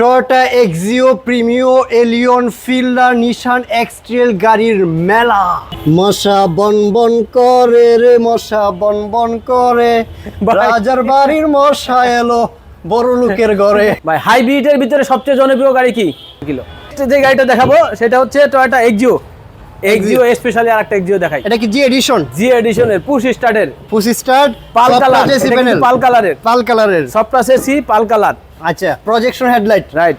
Toyota Axio Premio Allion Fielder Nissan X Trail গাড়ির মেলা। মশা বন বন করে রে মশা বন বন করে। রাজার বাড়ির মশা এলো বড় লোকের ঘরে। ভাই হাইব্রিডের ভিতরে সবচেয়ে জনপ্রিয় গাড়ি কি? কিলো। যে গাড়িটা দেখাবো সেটা হচ্ছে টয়োটা এক্সিও এক্সিও স্পেশালি আরেকটা এক্সিও দেখাই। এটা কি জি এডিশন জি এডিশনের push স্টার্টের push start pearl colour pearl কালারের। পাল কালারের। সবটা সি পাল কালার। আচ্ছা প্রজেকশন হেডলাইট রাইট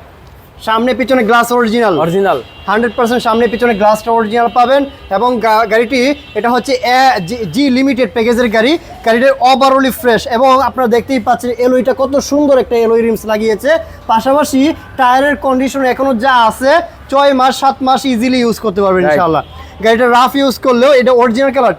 সামনে পিছনে glass original original hundred percent সামনে পিছনে গ্লাসটা অরিজিনাল পাবেন এবং গাড়িটি এটা হচ্ছে জি- লিমিটেড প্যাকেজের গাড়ি। গাড়িটার ওভারঅলি ফ্রেশ এবং আপনারা দেখতেই পাচ্ছেন এলোইটা কত সুন্দর একটা এলোই রিমস লাগিয়েছে। পাশাপাশি টায়ারের কন্ডিশন এখনও যা আছে ছয় মাস সাত মাস ইজিলি ইউজ করতে পারবেন Right. ইনশাআল্লাহ। গাড়িটা রাফ ইউজ করলেও এটা অরিজিনাল কালার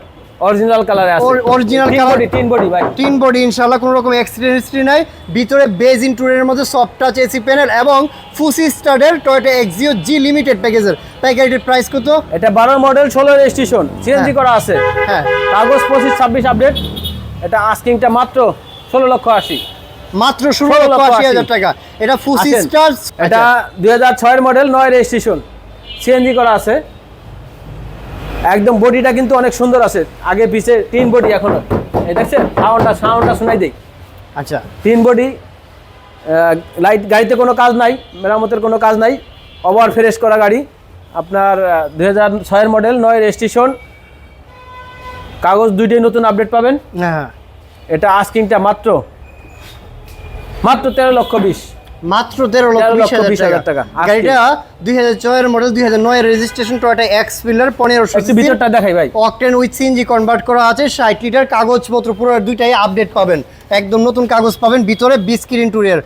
অরিজিনাল কালারে আছে। Or- original তিন বডি ভাই। তিন বডি ইনশাআল্লাহ কোনো রকম অ্যাক্সিডেন্ট হিস্ট্রি নাই। ভিতরে বেজ ইন্টুরিয়ারের মধ্যে সফট টাচ এসি প্যানেল এবং ফুসি স্টাডের টয়োটা এক্সিও জি লিমিটেড প্যাকেজের গাড়িটির প্রাইস কত? এটা বারো মডেল ষোলো রেজিস্ট্রেশন সিএনজি। করা আছে। হ্যাঁ। কাগজ পঁচিশ ছাব্বিশ আপডেট এটা আস্কিংটা মাত্র ষোলো লক্ষ আশি। মাত্র ষোলো লক্ষ আশি হাজার টাকা। এটা ফুসি। স্টার এটা দুই হাজার ছয়ের মডেল নয় রেজিস্ট্রেশন সিএনজি করা আছে। একদম বডিটা কিন্তু অনেক সুন্দর আছে। আগে পিছে তিন বডি এখনও এই দেখছেন? সাউন্ডটা সাউন্ডটা শোনাই দেই। আচ্ছা। তিন বডি লাইট গাড়িতে কোনো কাজ নাই মেরামতের কোনো কাজ নাই। ওভার ফ্রেশ করা গাড়ি। আপনার দু হাজার ছয়ের মডেল নয় রেজিস্ট্রেশন কাগজ দুইটাই নতুন আপডেট পাবেন। হ্যাঁ। এটা আস্কিংটা মাত্র মাত্র তেরো লক্ষ বিশ। মাত্র তেরো লক্ষ বিশ হাজার টাকা। গাড়িটা দুই হাজার ছয়ের মডেল দুই হাজার নয় রেজিস্ট্রেশন টয়োটা এক্স ফিল্ডার পনেরোশো ভিতরটা দেখাই ভাই। অকটেন উইথ সিএনজি কনভার্ট করা আছে ষাট লিটার কাগজপত্র পুরো দুইটাই আপডেট পাবেন। একদম নতুন কাগজ পাবেন ভিতরে বিস্কিট ইন্টুরিয়ার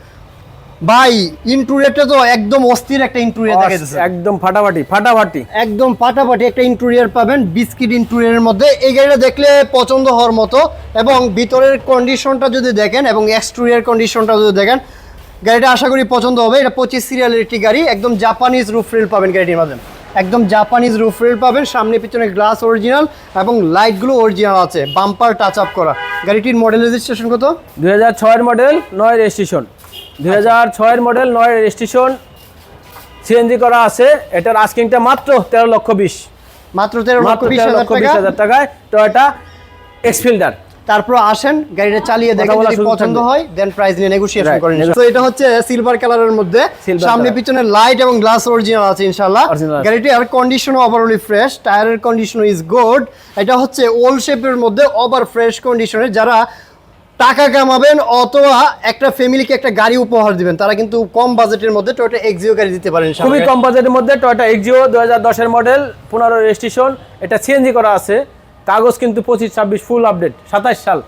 ভাই ইন্টুরিয়ারটা তো একদম অস্থির একটা ইন্টুরিয়ার দেখা যাচ্ছে একদম ফাটাফাটি ফাটাফাটি। একদম ফাটাফাটি একটা ইন্টুরিয়ার পাবেন বিস্কিট ইন্টুরিয়ারের মধ্যে। এই গাড়িটা দেখলে পছন্দ হওয়ার মতো। এবং ভিতরের কন্ডিশনটা যদি দেখেন এবং এক্সটুরিয়ার কন্ডিশনটা যদি দেখেন গাড়িটা আশা করি পছন্দ হবে। এটা পঁচিশ সিরিয়ালের একটি গাড়ি একদম জাপানিজ রুফ রেল পাবেন গাড়িটির মাধ্যমে। একদম জাপানিজ রুফ রেল পাবেন সামনে পিছনে গ্লাস অরিজিনাল এবং লাইটগুলো অরিজিনাল আছে বাম্পার টাচ আপ করা। গাড়িটির মডেল রেজিস্ট্রেশন কত? দুই হাজার ছয়ের মডেল নয় রেজিস্ট্রেশন দুই হাজার ছয়ের মডেল নয় রেজিস্ট্রেশন সিএনজি করা আছে এটার আস্কিংটা মাত্র তেরো লক্ষ বিশ। মাত্র তেরো লক্ষ বিশ হাজার টাকায় টয়োটা এক্সফিল্ডার তারপর আসেন গাড়িটা চালিয়ে দেখেন যদি পছন্দ হয় দেন প্রাইস নিয়ে নেগোসিয়েশন করেন। তো এটা হচ্ছে সিলভার কালারের মধ্যে। সামনে। পিছনে লাইট এবং গ্লাস অরিজিনাল আছে ইনশাআল্লাহ। গাড়িটি আর কন্ডিশন ওভারঅলি ফ্রেশ টায়ারের কন্ডিশন ইজ গুড এটা হচ্ছে ওল্ড শেপের মধ্যে ওভার ফ্রেশ কন্ডিশনের যারা টাকা কামাবেন অথবা একটা ফ্যামিলিকে একটা গাড়ি উপহার দিবেন তারা কিন্তু কম বাজেটের মধ্যে টয়টা এক্সিও গাড়ি দিতে পারেন খুবই কম বাজেটের মধ্যে টয়োটা এক্সিও দু হাজার দশের মডেল পনেরো রেজিস্ট্রেশন এটা সিএনজি করা আছে। কাগজ কিন্তু পঁচিশ ছাব্বিশ ফুল আপডেট সাতাশ সাল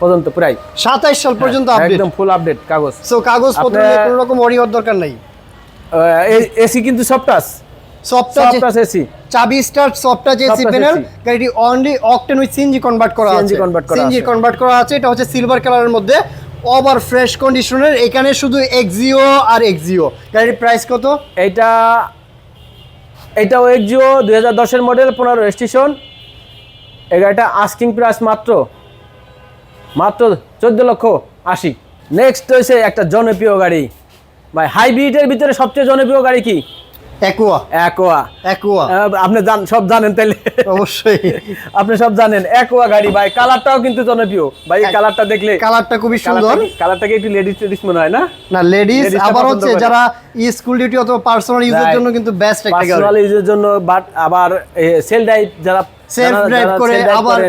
পর্যন্ত প্রায়। সাতাইশ সাল পর্যন্ত আপডেট একদম ফুল আপডেট কাগজ। সো আপনার- কোনো রকম অরি হওয়ার দরকার নাই? এসি কিন্তু সব টাচ এসি। চাবি স্টার্ট সফটটা এসি touch প্যানেল গাড়িটি only octane with CNG convert করা আছে। সিএনজি কনভার্ট করা আছে এটা হচ্ছে সিলভার কালারের মধ্যে। ওভার ফ্রেশ কন্ডিশনের এখানে শুধু এক্সিও আর এক্সিও গাড়ির প্রাইস কত? এটাও এক্সিও দুই হাজার দশের মডেল পনেরো রেজিস্ট্রেশন এই গাড়িটা আস্কিং প্রাইস মাত্র। মাত্র চোদ্দ লক্ষ আশি। নেক্সট হয়েছে একটা জনপ্রিয় গাড়ি। ভাই হাইব্রিডের ভিতরে সবচেয়ে জনপ্রিয় গাড়ি কি? অ্যাকুয়া অ্যাকোয়া অ্যাকুয়া আপনি জান সব জানেন তাইলে। অবশ্যই। আপনি সব জানেন। অ্যাকোয়া গাড়ি ভাই কালারটাও কিন্তু জনপ্রিয়। ভাই কালারটা দেখলে কালারটা খুবই সুন্দর। কালারটাকে একটু লেডিস মনে হয় না? না লেডিস আবার হচ্ছে যারা স্কুল ডিউটি অথবা পার্সোনাল ইউজের জন্য কিন্তু বেস্ট একটা গাড়ি। পার্সোনাল ইউজের জন্য বাট আবার সেল ড্রাইভ যারা সেলফ ড্রাইভ করে আবার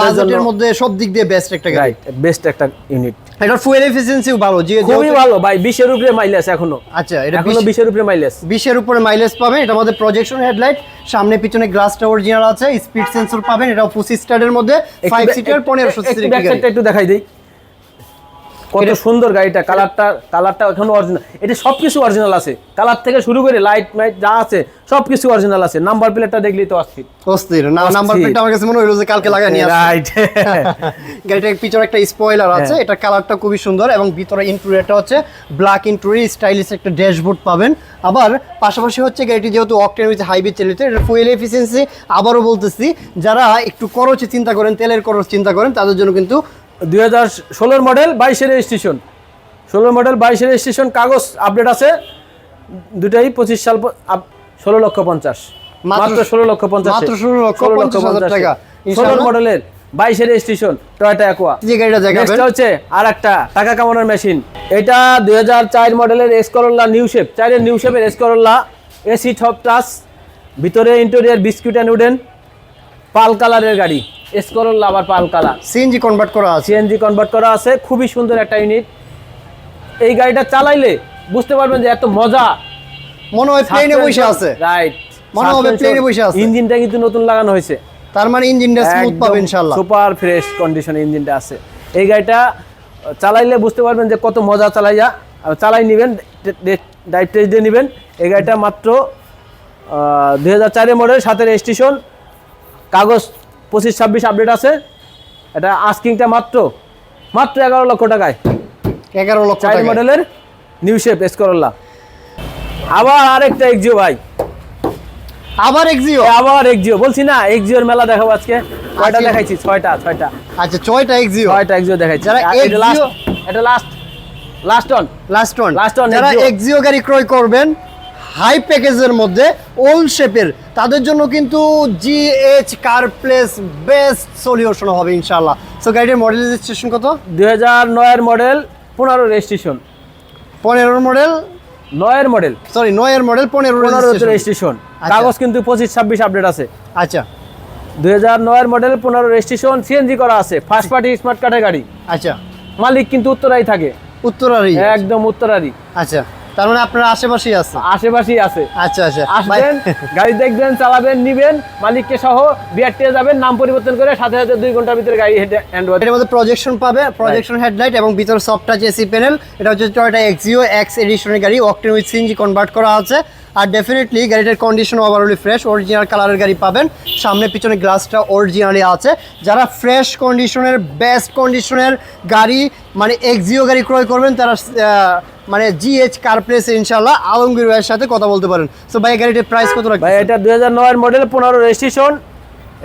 বাজেটের মধ্যে সব দিক দিয়ে বেস্ট একটা গাড়ি। রাইট বেস্ট একটা ইউনিট এটা ফুয়েল এফিসিয়েন্সিও ভালো যে খুবই ভালো ভাই বিশের উপরে মাইলেজ এখনও। আচ্ছা এটা এখনও বিশের উপরে মাইলেজ বিশের উপরে মাইলেজ পাবেন এটা আমাদের প্রজেকশন হেডলাইট সামনে পিছনে গ্লাসটা অরিজিনাল আছে স্পিড সেন্সর পাবেন এটা পঁচিশ স্টারের মধ্যে ফাইভ সিটার 1500 সিসির। একটু দেখাই দিই। কত সুন্দর গাড়িটা কালারটা কালারটা এখনও অরিজিনাল এটা সবকিছু অরিজিনাল আছে। কালার থেকে শুরু করে লাইট মাইট যা আছে সবকিছু অরিজিনাল আছে। নাম্বার প্লেটটা দেখলেই তো অস্থির। না অস্থির। নাম্বার প্লেটটা আমার কাছে মনে হলো যে কালকে লাগাই নিয়ে রাইট গাড়িটার পিছনে একটা স্পয়লার আছে। হ্যাঁ। এটা কালারটা খুবই সুন্দর এবং ভিতরে ইন্টুরিয়ারটা হচ্ছে ব্ল্যাক ইন্টুরি স্টাইলিশ একটা ড্যাশবোর্ড পাবেন। আবার পাশাপাশি হচ্ছে গাড়িটি যেহেতু অকটেন উইথ হাইব্রিড চালিত এটা ফুয়েল এফিসিয়েন্সি আবারও বলতেছি যারা একটু খরচে চিন্তা করেন তেলের খরচ চিন্তা করেন তাদের জন্য কিন্তু দুই হাজার ষোলোর মডেল বাইশের রেজিস্ট্রেশন ষোলোর মডেল বাইশের রেজিস্ট্রেশন কাগজ আপডেট আছে। দুটাই পঁচিশ সাল ষোলো লক্ষ পঞ্চাশ। মাত্র- ষোলো লক্ষ পঞ্চাশ মাত্র 16 লক্ষ 50 হাজার টাকা। ষোলো ইনশাআল্লাহ। মডেলের বাইশের স্টেশন টয়টা অ্যাকোয়া যে গাড়িটা নেক্সট হচ্ছে আর একটা টাকা কামানোর মেশিন এটা দুই হাজার চার মডেলের এস করোলা নিউ শেপ চারের নিউ শেপের এস এসি টপ টাচ ভিতরে interior biscuit and wooden pal কালারের গাড়ি। এস করোলা আবার পাল কালার সিএনজি কনভার্ট করা আছে। সিএনজি কনভার্ট করা আছে খুবই সুন্দর একটা ইউনিট এই গাড়িটা চালাইলে বুঝতে পারবেন যে এত মজা। মনে হয় প্লেনে বসে আছে। রাইট মনে হবে এ বসে আছে। ইঞ্জিনটা কিন্তু নতুন লাগানো হয়েছে। তার মানে ইঞ্জিনটা স্মুথ পাবে ইনশাআল্লাহ। সুপার ফ্রেশ কন্ডিশনে ইঞ্জিনটা আছে। এই গাড়িটা চালাইলে বুঝতে পারবেন যে কত মজা চালাইয়া আর চালাই নেবেন ডাইভ টেস্ট দিয়ে নেবেন। এই গাড়িটা মাত্র দুই হাজার চারের মডেল সাতের স্টেশন কাগজ পঁচিশ ছাব্বিশ আপডেট আছে। এটা আস্কিংটা মাত্র মাত্র এগারো লক্ষ টাকায়। এগারো লক্ষ টাকা মডেলের নিউ শেপ এস করল্লা আবার আরেকটা এক্সিও ভাই। আবার এক্সিও আবার এক্সিও বলছি না এক্সিওর মেলা দেখাবো আজকে। কয়টা দেখাইছি? ছয়টা ছয়টা। আচ্ছা ছয়টা এক্সিও ছয়টা এক্সিও দেখাইছি। যারা এটা লাস্ট এটা last last on last one Last one, যারা। এক্সিও গাড়ি ক্রয় করবেন হাই প্যাকেজের মধ্যে ওল শেপের তাদের জন্য কিন্তু GH car place best solution হবে ইনশাআল্লাহ। সো গাড়ির মডেল রেজিস্ট্রেশন কত? দুই হাজার নয়ের মডেল পনেরো রেজিস্ট্রেশন পনেরো মডেল নয়ের মডেল সরি নয়ের মডেল পনেরো রেজিস্ট্রেশন। কাগজ কিন্তু পঁচিশ ছাব্বিশ আপডেট আছে। আচ্ছা। দুই হাজার নয়ের মডেল পনেরো রেজিস্ট্রেশন সিএনজি করা আছে ফার্স্ট পার্টি স্মার্ট কার্ডের গাড়ি। আচ্ছা। মালিক কিন্তু উত্তরাই থাকে। উত্তরারি একদম উত্তরারি আচ্ছা। তার মানে আপনার আশেপাশেই আছে? আশেপাশেই আছে। আচ্ছা আচ্ছা। আসবেন গাড়ি দেখবেন চালাবেন নিবেন মালিককে সহ বিআরটি যাবেন নাম পরিবর্তন করে সাথে সাথে দুই ঘণ্টার ভিতরে গাড়ি হ্যান্ড এটার মধ্যে প্রজেকশন পাবে প্রজেকশন হেডলাইট এবং ভিতরে সফট টাচ এসি প্যানেল এটা হচ্ছে টয়োটা এক্সিও এক্স এডিশনের গাড়ি অকটেন উইথ সিএনজি কনভার্ট করা আছে। আর ডেফিনেটলি গাড়িটার কন্ডিশন ওভারঅলি ফ্রেশ অরিজিনাল কালারের গাড়ি পাবেন। সামনে পিছনে গ্লাসটা অরিজিনালি আছে। যারা ফ্রেশ কন্ডিশনের বেস্ট কন্ডিশনের গাড়ি মানে এক্সিও গাড়ি ক্রয় করবেন তারা মানে জিএইচ কার ইনশাআল্লাহ ইনশাল্লাহ আলমগীর ভাইয়ের সাথে কথা বলতে পারেন। সো ভাই গাড়িটির প্রাইস কত ভাই এটা দু হাজার নয়ের মডেল পনেরো রেজিস্ট্রেশন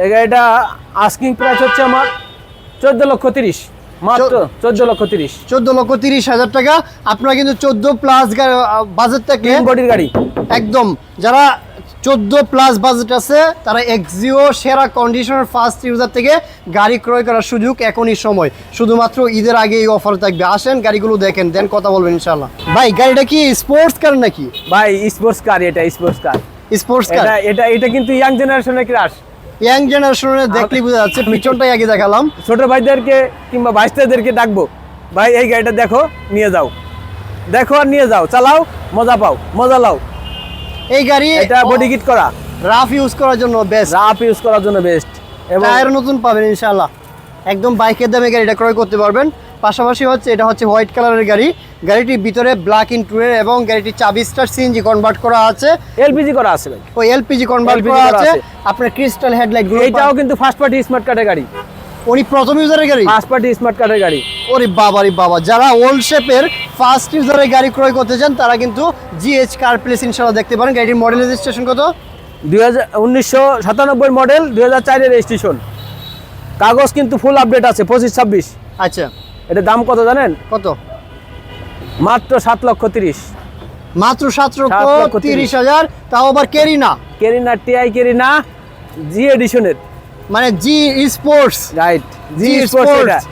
এই গাড়িটা আস্কিং প্রাইস হচ্ছে আমার চোদ্দ লক্ষ তিরিশ। মাত্র চোদ্দ লক্ষ তিরিশ। চোদ্দ লক্ষ তিরিশ হাজার টাকা। আপনারা কিন্তু চোদ্দ প্লাস বাজেট থেকে বডির গাড়ি। একদম যারা চোদ্দ প্লাস বাজেট আছে। তারা এক্সিও সেরা কন্ডিশনার ফার্স্ট ইউজার থেকে গাড়ি ক্রয় করার সুযোগ এখনই সময়। শুধুমাত্র ঈদের আগে এই অফার থাকবে। আসেন গাড়িগুলো দেখেন দেন কথা বলবেন ইনশাল্লাহ ভাই গাড়িটা কি স্পোর্টস কার নাকি? ভাই স্পোর্টস কার এটা স্পোর্টস কার স্পোর্টস কার এটা এটা কিন্তু ইয়াং জেনারেশনের ক্রাশ ইয়াং জেনারেশনের দেখলেই বোঝা যাচ্ছে পিছনটাই আগে দেখালাম। ছোট ভাইদেরকে কিংবা ভাইস্তাদেরকে ডাকবো। ভাই এই গাড়িটা দেখো নিয়ে যাও। দেখো আর নিয়ে যাও চালাও মজা পাও মজা লাও। এই গাড়ি এটা বডি কিট করা। রাফ ইউজ করার জন্য বেস্ট রাফ ইউজ করার জন্য বেস্ট এবং টায়ার নতুন পাবেন ইনশাআল্লাহ। একদম বাইকের দামে গাড়িটা ক্রয় করতে পারবেন। পাশাপাশি হচ্ছে এটা হচ্ছে হোয়াইট কালারের গাড়ি। গাড়িটির ভিতরে ব্ল্যাক ইন্টুরিয়ার এবং গাড়িটির চাবি স্টার সিএনজি কনভার্ট করা আছে। এলপিজি করা আছে ভাই। ওই এলপিজি কনভার্ট করা আছে। আপনার ক্রিস্টাল হেডলাইটগুলো এইটাও কিন্তু ফার্স্ট পার্টি স্মার্ট কার্ডের গাড়ি। উনি প্রথম ইউজারের গাড়ি? ফার্স্ট পার্টি স্মার্ট কার্ডের গাড়ি। ওরে বাবা রে বাবা যারা ওল্ড শেপের ফার্স্ট ইউজারের গাড়ি ক্রয় করতে চান তারা কিন্তু জিএইচ কার প্লেস ইনশাআল্লাহ দেখতে পারেন। গাড়িটির মডেল রেজিস্ট্রেশন কত? দুই মডেল দুই হাজার রেজিস্ট্রেশন কাগজ কিন্তু ফুল আপডেট আছে পঁচিশ ছাব্বিশ। আচ্ছা। এটার দাম কত জানেন? কত? মাত্র সাত লক্ষ তিরিশ। মাত্র সাত লক্ষ তিরিশ। হাজার তাও আবার কেরি না কেরিনা টিআই কেরিনা জি এডিশনের মানে G sports right G sports